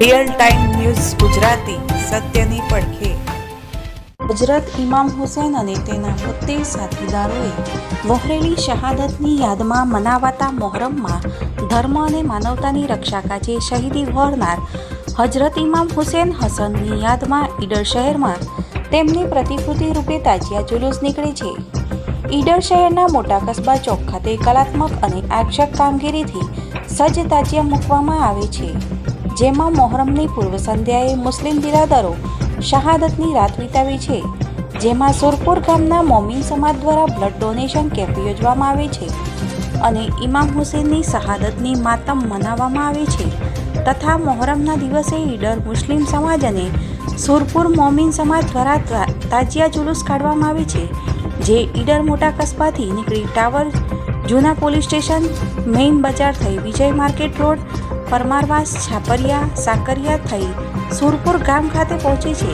Real time news Gujarati, સત્યની પડખે. હજરત ઇમામ હુસેન અને તેના બોતેર સાથીદારોએ વહોરેલી શહાદતની યાદમાં મનાવાતા મોહરમમાં ધર્મ અને માનવતાની રક્ષા કાજે શહીદી વહોરનાર હજરત ઇમામ હુસેન હસનની યાદમાં ઈડર શહેરમાં તેમની પ્રતિકૃતિ રૂપે તાજિયા જુલુસ નીકળે છે. ઈડર શહેરના મોટા કસ્બા ચોક ખાતે કલાત્મક અને આકર્ષક કામગીરીથી સજ્જ તાજિયા મૂકવામાં આવે છે. જેમાં મોહરમની પૂર્વ સંધ્યાએ મુસ્લિમ બિરાદરો શહાદતની રાત વિતાવી છે, જેમાં સુરપુર ગામના મોમીન સમાજ દ્વારા બ્લડ ડોનેશન કેમ્પ યોજવામાં આવે છે અને ઇમામ હુસેનની શહાદતની માતમ મનાવવામાં આવે છે. તથા મોહરમના દિવસે ઈડર મુસ્લિમ સમાજ અને સુરપુર મોમીન સમાજ દ્વારા તાજિયા જુલુસ કાઢવામાં આવે છે, જે ઈડર મોટા કસ્બાથી નીકળી ટાવર જૂના પોલીસ સ્ટેશન મેઇન બજાર થઈ વિજય માર્કેટ રોડ પરમારવાસ, છાપરિયા, સાકરિયા થઈ સુરપુર ગામ ખાતે પહોંચે છે.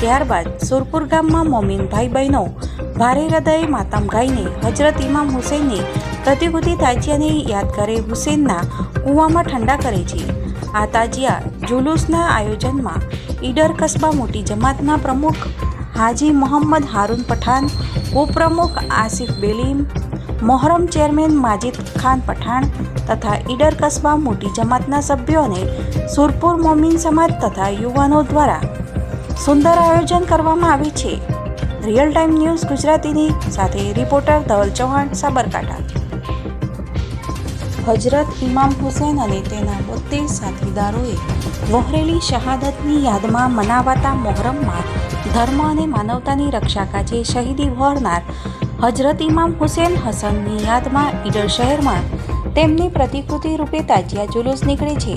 ત્યારબાદ સુરપુર ગામમાં મોમીનભાઈ બહેનો ભારે હૃદયે માતમ ગાઈને હજરત ઇમામ હુસૈનની પ્રતિકૃતિ તાજિયાને યાદ કરે હુસેનના કૂવામાં ઠંડા કરે છે. આ તાજિયા જુલુસના આયોજનમાં ઈડર કસ્બા મોટી જમાતના પ્રમુખ હાજી મોહમ્મદ હારૂન પઠાન ઉપપ્રમુખ આસિફ બેલીમ મોહરમ ચેરમેન માજિદ ખાન પઠાણ તથા ઈડર કસ્બા મોટી જમાતના સભ્યોને સુરપુર મોમીન સમાજ તથા યુવાનો દ્વારા સુંદર આયોજન કરવામાં આવે છે. રિયલ ટાઈમ ન્યૂઝ ગુજરાતીની સાથે રિપોર્ટર ધવલ ચૌહાણ, સાબરકાંઠા. હજરત ઇમામ હુસેન અને તેના બોતેર સાથીદારોએ વહોરેલી શહાદતની યાદમાં મનાવાતા મોહરમમાં ધર્મ અને માનવતાની રક્ષા કાજે શહીદી વહોરનાર હજરત ઇમામ હુસેન હસનની યાદમાં ઈડર શહેરમાં તેમની પ્રતિકૃતિ રૂપે તાજિયા જુલુસ નીકળે છે.